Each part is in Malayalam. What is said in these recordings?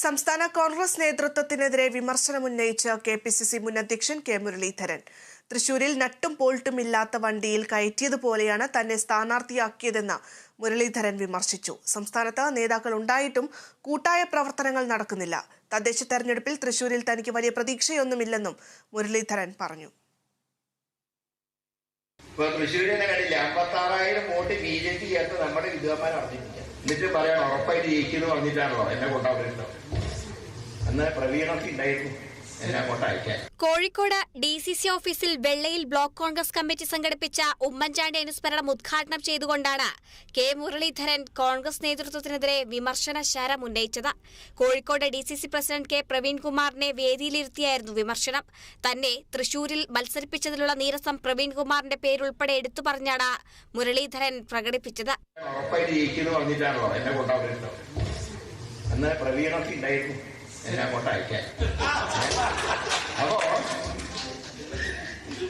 സംസ്ഥാന കോൺഗ്രസ് നേതൃത്വത്തിനെതിരെ വിമർശനമുന്നയിച്ച് കെ പി സി സി മുൻ അധ്യക്ഷൻ കെ മുരളീധരൻ. തൃശൂരിൽ നട്ടും പോൾട്ടും ഇല്ലാത്ത വണ്ടിയിൽ കയറ്റിയതുപോലെയാണ് തന്നെ സ്ഥാനാർത്ഥിയാക്കിയതെന്ന് മുരളീധരൻ വിമർശിച്ചു. സംസ്ഥാനത്ത് നേതാക്കൾ ഉണ്ടായിട്ടും കൂട്ടായ പ്രവർത്തനങ്ങൾ നടക്കുന്നില്ല. തദ്ദേശ തെരഞ്ഞെടുപ്പിൽ തൃശൂരിൽ തനിക്ക് വലിയ പ്രതീക്ഷയൊന്നുമില്ലെന്നും മുരളീധരൻ പറഞ്ഞു. തൃശ്ശൂരിനെ കണ്ടില്ല അമ്പത്താറായിരം വോട്ട് ബി ജെ പി ചേർത്ത് നമ്മുടെ വിദ്വാന്മാർ അറിഞ്ഞിരിക്കുക. എന്നിട്ട് പറയാൻ ഉറപ്പായിട്ട് ജയിക്കുന്നു പറഞ്ഞിട്ടാണല്ലോ എന്നെ കൊണ്ടാവരുത് അന്ന് പ്രവീണൊക്കെ ഉണ്ടായിരുന്നു. കോഴിക്കോട് ഡി സി സി ഓഫീസിൽ വെള്ളയിൽ ബ്ലോക്ക് കോൺഗ്രസ് കമ്മിറ്റി സംഘടിപ്പിച്ച ഉമ്മൻചാണ്ടി അനുസ്മരണം ഉദ്ഘാടനം ചെയ്തുകൊണ്ടാണ് കെ മുരളീധരൻ കോൺഗ്രസ് നേതൃത്വത്തിനെതിരെ വിമർശന ശരം ഉന്നയിച്ചത്. Kozhikode D C C president K പ്രവീൺകുമാറിനെ വേദിയിലിരുത്തിയായിരുന്നു വിമർശനം. തന്നെ തൃശൂരിൽ മത്സരിപ്പിച്ചതിലുള്ള നീരസം പ്രവീൺകുമാറിന്റെ പേരുൾപ്പെടെ എടുത്തു പറഞ്ഞാണ് മുരളീധരൻ പ്രകടിപ്പിച്ചത്. അന്ന് പ്രവീണൊക്കെ ഉണ്ടായിരുന്നു. എന്നെ അങ്ങോട്ട് അയക്കാൻ. അപ്പോ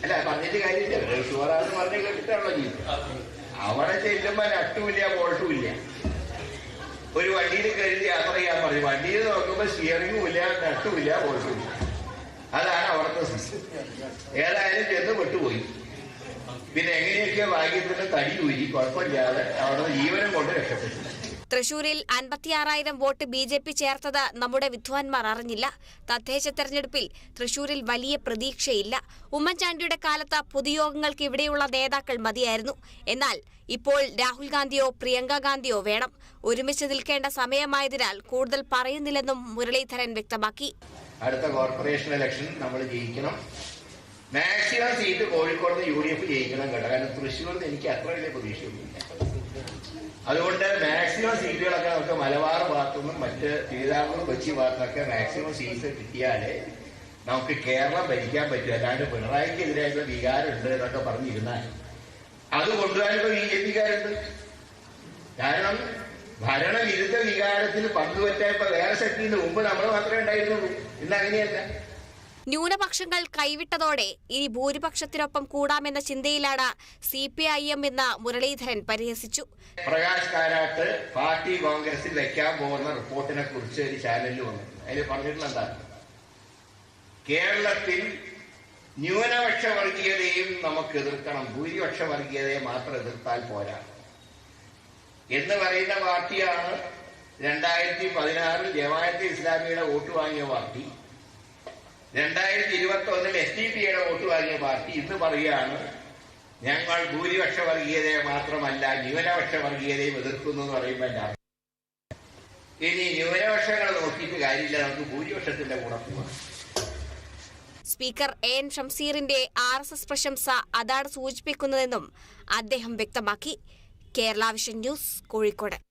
അല്ല പറഞ്ഞിട്ട് കാര്യമില്ല. ഷുവറാന്ന് പറഞ്ഞ് കേട്ടിട്ടാണല്ലോ ജീവിതം. അവിടെ ചെല്ലുമ്പോ നട്ടുമില്ല ബോൾട്ടുമില്ല ഒരു വണ്ടിയിൽ കരുതി യാത്ര ചെയ്യാൻ പറഞ്ഞു. വണ്ടിയിൽ നോക്കുമ്പോ സ്റ്റിയറിംഗും ഇല്ല നട്ടുമില്ല ബോൾട്ടും ഇല്ല. അതാണ് അവിടുത്തെ സിസ്റ്റം ഏതായാലും ചെന്ന് പെട്ടുപോയി. പിന്നെ എങ്ങനെയൊക്കെ ഭാഗ്യത്തിന്റെ തടി ഊരി. കുഴപ്പമില്ലാതെ അവിടെ ജീവനം കൊണ്ട് രക്ഷപ്പെട്ടു. തൃശൂരിൽ അൻപത്തിയാറായിരം വോട്ട് ബി ജെ പി ചേർത്തത് നമ്മുടെ വിദ്വാൻമാർ അറിഞ്ഞില്ല. തദ്ദേശ തെരഞ്ഞെടുപ്പിൽ തൃശൂരിൽ വലിയ പ്രതീക്ഷയില്ല. ഉമ്മൻചാണ്ടിയുടെ കാലത്ത് പൊതുയോഗങ്ങൾക്ക് ഇവിടെയുള്ള നേതാക്കൾ മതിയായിരുന്നു. എന്നാൽ ഇപ്പോൾ രാഹുൽ ഗാന്ധിയോ പ്രിയങ്ക ഗാന്ധിയോ വേണം. ഒരുമിച്ച് നിൽക്കേണ്ട സമയമായതിനാൽ കൂടുതൽ പറയുന്നില്ലെന്നും മുരളീധരൻ വ്യക്തമാക്കി. അടുത്ത കോർപ്പറേഷൻ ഇലക്ഷൻ നമ്മൾ ജയിക്കണം. Maximum seat Kozhikode U D F ജയിക്കണം കേട്ടോ. കാരണം തൃശ്ശൂരിൽ എനിക്ക് അത്ര വലിയ പ്രതീക്ഷയൊന്നുമില്ല. അതുകൊണ്ട് മാക്സിമം സീറ്റുകളൊക്കെ നമുക്ക് മലബാർ ഭാഗത്തുനിന്നും മറ്റ് തിരുവിതാംകൂർ കൊച്ചി ഭാഗത്തുനിന്നൊക്കെ മാക്സിമം സീറ്റ് കിട്ടിയാലേ നമുക്ക് കേരളം ഭരിക്കാൻ പറ്റും. അല്ലാണ്ട് പിണറായിക്കെതിരായിട്ടുള്ള വികാരമുണ്ട് എന്നൊക്കെ പറഞ്ഞിരുന്നാൽ. അത് കൊണ്ടുവരുമ്പോൾ ബി ജെ പിക്കാരുണ്ട് കാരണം ഭരണവിരുദ്ധ വികാരത്തിൽ പങ്കുപറ്റാൻ ഇപ്പൊ വേറെ ശക്തിന്റെ മുമ്പ് നമ്മൾ മാത്രമേ ഉണ്ടായിരുന്നുള്ളൂ. ഇന്ന് അങ്ങനെയല്ല. ന്യൂനപക്ഷങ്ങൾ കൈവിട്ടതോടെ ഇനി ഭൂരിപക്ഷത്തിനൊപ്പം കൂടാമെന്ന ചിന്തയിലാണ് സി പി ഐ എം എന്ന് മുരളീധരൻ പരിഹസിച്ചു. പ്രകാശ് കാരാട്ട് പാർട്ടി കോൺഗ്രസിൽ വെക്കാൻ പോകുന്ന റിപ്പോർട്ടിനെ കുറിച്ച് ഒരു ചാനലിൽ വന്നു അതിൽ പറഞ്ഞിട്ടുള്ള എന്താണ് കേരളത്തിൽ ന്യൂനപക്ഷ വർഗീയതയും നമുക്ക് എതിർക്കണം. ഭൂരിപക്ഷ വർഗീയതയെ മാത്രം എതിർത്താൽ പോരാ. എന്ന് പറയുന്ന പാർട്ടിയാണ് രണ്ടായിരത്തി പതിനാറിൽ ജമാഅത്തെ ഇസ്ലാമിയുടെ വോട്ട് വാങ്ങിയ പാർട്ടി. രണ്ടായിരത്തി ഇരുപത്തി ഒന്നിൽ എസ് ഡി പിയുടെ വോട്ട് വാങ്ങിയ പാർട്ടി ഇന്ന് പറയുകയാണ് ഞങ്ങൾ ഭൂരിപക്ഷ വർഗീയതയെ മാത്രമല്ല ന്യൂനപക്ഷ വർഗീയതയും എതിർക്കുന്നു എന്ന് പറയുമ്പോൾ എന്റെ. ഇനി ന്യൂനപക്ഷങ്ങൾ നോക്കിയിട്ട് കാര്യമില്ല നമുക്ക് ഭൂരിപക്ഷത്തിന്റെ കൂടെ പോകാം സ്പീക്കർ എ എൻ ഷംസീറിന്റെ ആർ എസ് എസ് പ്രശംസ അതാണ് സൂചിപ്പിക്കുന്നതെന്നും അദ്ദേഹം വ്യക്തമാക്കി. Kerala Vision News Kozhikode.